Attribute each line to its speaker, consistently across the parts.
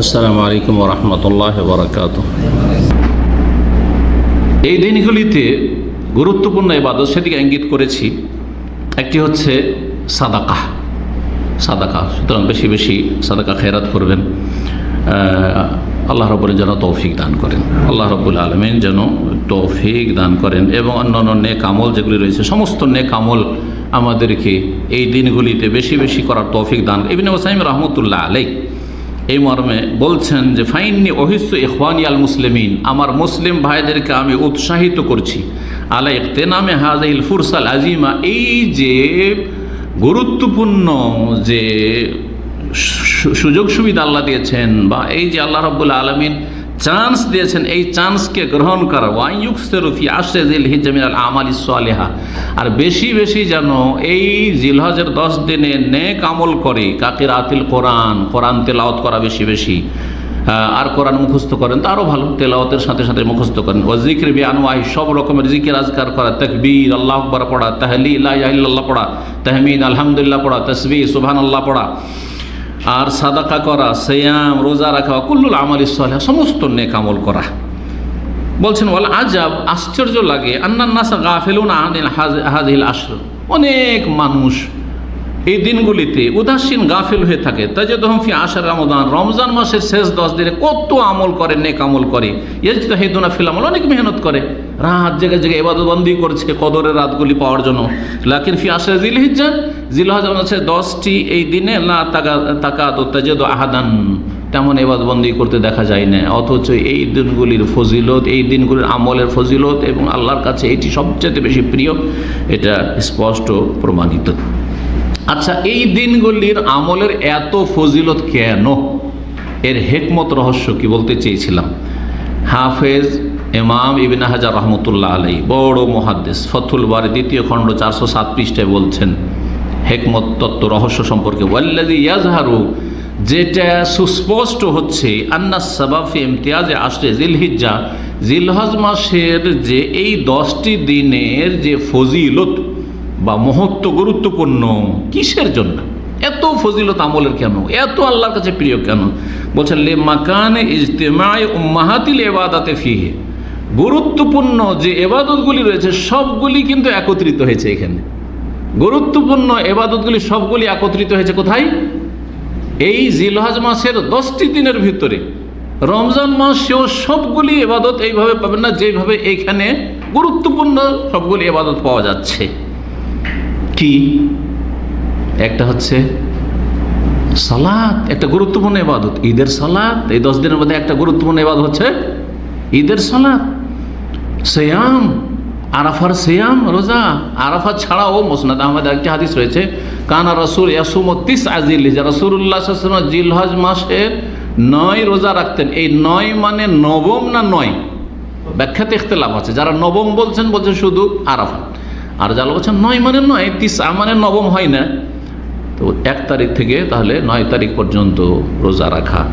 Speaker 1: আসসালামু আলাইকুম রহমতুল্লাহ এই দিনগুলিতে গুরুত্বপূর্ণ এবাদত সেদিকে ইঙ্গিত করেছি। একটি হচ্ছে সাদাকা সাদাকা সুতরাং বেশি বেশি সাদাকা খেরাত করবেন। আল্লাহ রব্বুল যেন তৌফিক দান করেন। আল্লাহ রবুল আলমিন যেন তৌফিক দান করেন এবং অন্যান্য নেক আমল যেগুলি রয়েছে, সমস্ত নেক আমল আমাদেরকে এই দিনগুলিতে বেশি বেশি করার তৌফিক দান। ইবিন ওসাইম রহমতুল্লাহ আলাই এই মর্মে বলছেন যে, ফাইননি অহিস্য ইখওয়ানি আল মুসলিমিন আমার মুসলিম ভাইদেরকে আমি উৎসাহিত করছি। আলা ইকতেনামে হাজাইল ফুরসাল আজিমা এই যে গুরুত্বপূর্ণ যে সুযোগ সুবিধা আল্লাহ দিয়েছেন বা এই যে আল্লাহ রব্বুল আলমিন চান্স দিয়েছেন, এই চান্সকে গ্রহণ করা। ওয়াইয়ুকসেরফি আসে জিল হিজামিন আল আমাল আর বেশি বেশি যেন এই জিলহজের দশ দিনে নেক আমল করে কাকির আতিল কোরআন কোরআন তেলাওয়াত করা বেশি বেশি। আর কোরআন মুখস্থ করেন তো আরও ভালো, তেলাওয়াতের সাথে সাথে মুখস্থ করেন। ও জিক্র বিয়ানওয়াহি সব রকমের জিকির আজকার করা, তকবীর, আল্লাহ আকবর পড়া তাহলি ইল্লাহ পড়া, তাহমিদ, আলহামদুলিল্লাহ পড়া তসবি সুবহান আল্লাহ পড়া। আর সাদাকা করা, সেয়াম, রোজা রাখা কুল্লুল আমল ইসলাহ সমস্ত নেক আমল করা। বলছেন বল আজাব, আশ্চর্য লাগে। আন্নান নাসা গাফেলুন আনিল হাজিল আশ্র। অনেক মানুষ এই দিনগুলিতে উদাসীন, গাফিল হয়ে থাকে। তাজেদহম ফি আশার রমজান রমজান মাসের শেষ দশ দিনে কত আমল করে, নেক আমল করে। ইজতাহিদুনা ফিল আমল, অনেক মেহনত করে। রাত জেগে জেগে এবাদতবন্দি করছে কদরের রাতগুলি পাওয়ার জন্য। লাকিন ফি আশার জিল হিজ্জা জিল হজ আছে দশটি এই দিনে না তাকা তাকা তাজেদ আহাদান। তেমন এবাদবন্দি করতে দেখা যায় না অথচ এই দিনগুলির ফজিলত, এই দিনগুলির আমলের ফজিলত এবং আল্লাহর কাছে এটি সবচেয়ে বেশি প্রিয়, এটা স্পষ্ট প্রমাণিত। আচ্ছা এই দিনগুলির আমলের এত ফজিলত কেন? এর হেকমত রহস্য কি বলতে চেয়েছিলাম? হাফেজ ইমাম ইবিন হাজার রহমতুল্লাহ আলাই বড় মহাদ্দেশ ফথুল বারে দ্বিতীয় খণ্ড চারশো সাত পৃষ্ঠায় বলছেন, হেকমত তত্ত্ব রহস্য সম্পর্কে ইয়াজহারু যেটা সুস্পষ্ট হচ্ছে, আন্না সাবাফি ইমতিয়াজে আসলে জিলহিজ্জা জিলহজ মাসের যে এই দশটি দিনের যে ফজিলত বা মহত্ব গুরুত্বপূর্ণ, কিসের জন্য? এত ফজিলত আমলের কেন? এত আল্লাহর কাছে প্রিয় কেন? বলছেন, লে মাকানে ইজতেমায় উম্মাহাতিল এবাদাতে ফিহে। গুরুত্বপূর্ণ যে এবাদতগুলি রয়েছে, সবগুলি কিন্তু একত্রিত হয়েছে এখানে। গুরুত্বপূর্ণ এবাদতগুলি, সবগুলি একত্রিত হয়েছে কোথায়? এই জিলহাজ মাসের দশটি দিনের ভিতরে। রমজান মাসেও সবগুলি এবাদত এইভাবে পাবেন না, যেভাবে এইখানে গুরুত্বপূর্ণ সবগুলি এবাদত পাওয়া যাচ্ছে। কি? একটা হচ্ছে সালাত, একটা গুরুত্বপূর্ণ এবাদত। ঈদের সালাত, এই দশ দিনের মধ্যে একটা গুরুত্বপূর্ণ এবাদত হচ্ছে ঈদের সালাত। সেয়াম, আরাফার সেয়াম, রোজা। আরাফা ছাড়াও মোসনাদ আহমদ একটি হাদিস রয়েছে, কানা রসুল ইয়াসুমতিস আজিল যা রসুল্লাহ জিলহজ মাসের নয় রোজা রাখতেন। এই নয় মানে নবম না নয়? ব্যাখ্যাতে ইখতলাফ আছে। যারা নবম বলছেন বলছেন শুধু আরাফা আর যারা বলছেন নয় মানে নয় তিসা মানে নবম হয় না। তো এক তারিখ থেকে তাহলে নয় তারিখ পর্যন্ত রোজা রাখা।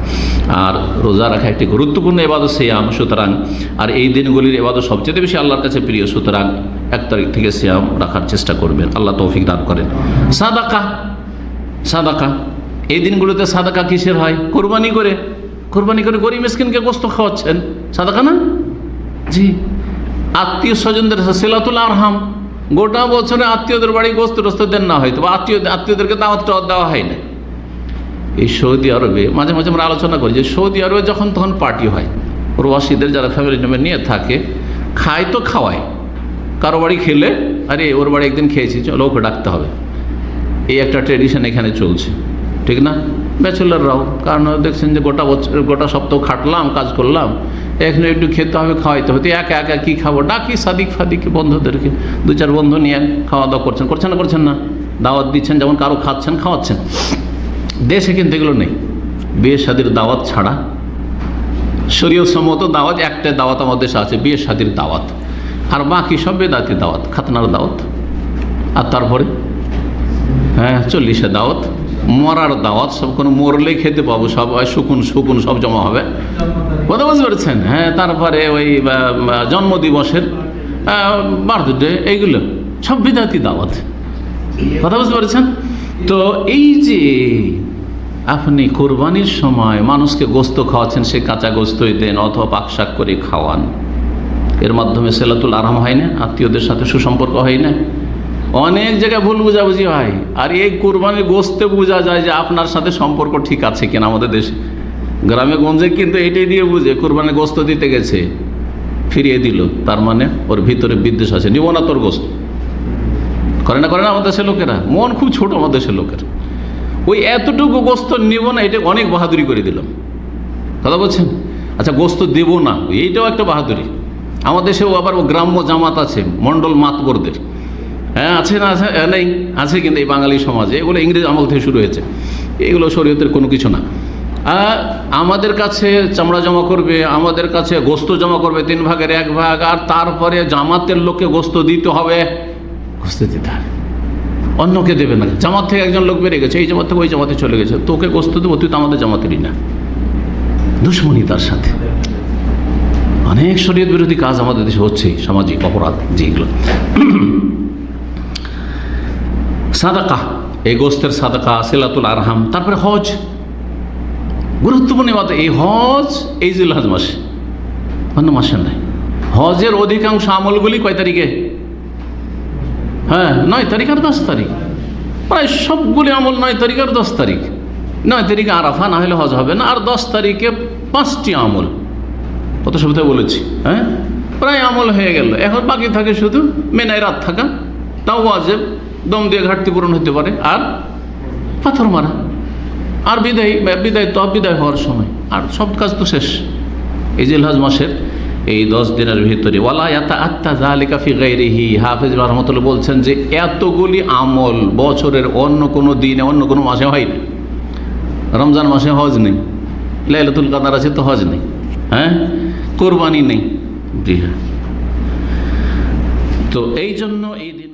Speaker 1: আর রোজা রাখা একটি গুরুত্বপূর্ণ এবাদত সিয়াম, সুতরাং আর এই দিনগুলির এবাদত সবচেয়ে বেশি আল্লাহর কাছে প্রিয়, সুতরাং এক তারিখ থেকে সিয়াম রাখার চেষ্টা করবেন। আল্লাহ তৌফিক দান করেন। সাদাকা সাদাকা। এই দিনগুলোতে সাদাকা কিসের হয়? কোরবানি করে। কোরবানি করে গরিব মিসকিনকে গোস্ত খাওয়াচ্ছেন। সাদাকা না? জি। আত্মীয় স্বজনদের সিলাতুল আরহাম। গোটা বছরে আত্মীয়দের বাড়ি গোস্ত টোস্ত দেন না হয়তো আত্মীয়, আত্মীয়দেরকে দাওয়াত দেওয়া হয় না এই সৌদি আরবে মাঝে মাঝে আমরা আলোচনা করি যে সৌদি আরবে যখন তখন পার্টি হয়, প্রবাসীদের যারা ফ্যামিলি মেম্বার নিয়ে থাকে, খায় তো খাওয়ায়। কারও বাড়ি খেলে, আরে ওর বাড়ি একদিন খেয়েছি, চলো ওকে ডাকতে হবে। এই একটা ট্রেডিশন এখানে চলছে। ঠিক না? ব্যাচেলাররাও। কারণ দেখছেন যে গোটা বছর গোটা সপ্তাহ খাটলাম, কাজ করলাম। এখানে একটু খেতে হবে, খাওয়াইতে হতে একা একা কী খাব? ডাকি সাদিক ফাদিক বন্ধুদেরকে। দু চার বন্ধু নিয়ে খাওয়া দাওয়া করছেন। করছেন না করছেন না? দাওয়াত দিচ্ছেন, যেমন কারও খাচ্ছেন, খাওয়াচ্ছেন। দেশে কিন্তু এগুলো নেই। বিয়ে শাদির দাওয়াত ছাড়া। শরীয় সম্মত দাওয়াত, একটা দাওয়াত আমাদের দেশে আছে, বিয়ে শাদির দাওয়াত। আর বাকি সব বেদাতি দাওয়াত, খাতনার দাওয়াত। আর তারপরে? হ্যাঁ চল্লিশে দাওয়াত। মরার দাওয়াত, সব কোনো মরলেই খেতে পাবো, সব শুকুন শুকুন, সব জমা হবে। কথা বুঝতে পেরেছেন? হ্যাঁ তারপরে ওই জন্মদিবসের বার্থডে, এইগুলো, সব বিদাতি দাওয়াত। কথা বুঝতে পারছেন? তো এই যে আপনি কোরবানির সময় মানুষকে গোস্ত খাওয়াচ্ছেন, সে কাঁচা গোস্তই দেন অথবা পাকশাক করে খাওয়ান। এর মাধ্যমে সেলাতুল আরাম হয় না, আত্মীয়দের সাথে সুসম্পর্ক হয় না। অনেক জায়গায় ভুল বুঝাবুঝি হয়। আর এই কোরবানির গোস্তে বোঝা যায় যে আপনার সাথে সম্পর্ক ঠিক আছে কিনা আমাদের দেশে। গ্রামে গঞ্জে কিন্তু এটাই দিয়ে বুঝে, কোরবানির গোস্ত দিতে গেছে, ফিরিয়ে দিল। তার মানে ওর ভিতরে বিদ্বেষ আছে নিব না তোর গোস্ত করে না করে না আমাদের দেশের লোকেরা? মন খুব ছোট আমাদের দেশের লোকের। ওই এতটুকু গোস্ত নেব না, এটা অনেক বাহাদুরি করে দিলাম কথা বলছেন? আচ্ছা গোস্ত দেব না, এইটাও একটা বাহাদুরি। আমাদের দেশেও আবার গ্রাম্য জামাত আছে, মণ্ডল মাতবরদের। হ্যাঁ আছে না, আছে নেই, আছে কিন্তু এই বাঙালি সমাজে। এগুলো ইংরেজ আমল থেকে শুরু হয়েছে। এগুলো শরীয়তের কোনো কিছু না। আমাদের কাছে চামড়া জমা করবে, আমাদের কাছে গোস্ত জমা করবে, তিন ভাগের এক ভাগ, আর তারপরে জামাতের লোককে গোস্ত দিতে হবে। গোস্ত দিতে হবে। অন্যকে দেবে না। জামাত থেকে একজন লোক বেড়ে গেছে, এই জামাত থেকে ওই জামাতে চলে গেছে। তোকে গোস্ত দেবো, তুই তো আমাদের জামাতেরই না। দুশ্মনী তার সাথে। অনেক শরীয়ত বিরোধী কাজ আমাদের দেশে হচ্ছে, সামাজিক অপরাধ, যেগুলো। সাদাকা, এই গোস্তের সাদাকা, সিলাতুল আরহাম, তারপরে হজ। গুরুত্বপূর্ণ বাদ এই হজ, এই জিলহাজ মাসে। অন্য মাসে নাই। হজের অধিকাংশ আমলগুলি কয় তারিখে? হ্যাঁ নয় তারিখ আর দশ তারিখ। প্রায় সবগুলি আমল নয় তারিখ আর দশ তারিখ। নয় তারিখে আরাফা, না হলে হজ হবে না। আর দশ তারিখে পাঁচটি আমল। কত সুবিধা বলেছি হ্যাঁ? প্রায় আমল হয়ে গেল। এখন বাকি থাকে শুধু মেনায় রাত থাকা তাও আজেব দম দিয়ে ঘাটতি পূরণ হতে পারে। আর পাথর মারা। আর বিদায় বিদায় তো বিদায় হওয়ার সময়। আর সব কাজ তো শেষ। এই জিলহাজ মাসের, এই দশ দিনের ভিতরে। ওয়ালা এতা আত্মা জালিকা ফি গাইরিহি হাফিজ রহমতুল্লাহ বলছেন যে, এতগুলি আমল বছরের অন্য কোনো দিনে, অন্য কোনো মাসে হয় না। রমজান মাসে হজ নেই। লাইলাতুল কাদার আছে তো হজ নেই। হ্যাঁ? কোরবানি নেই। জি হ্যাঁ। তো এই জন্য এই দিন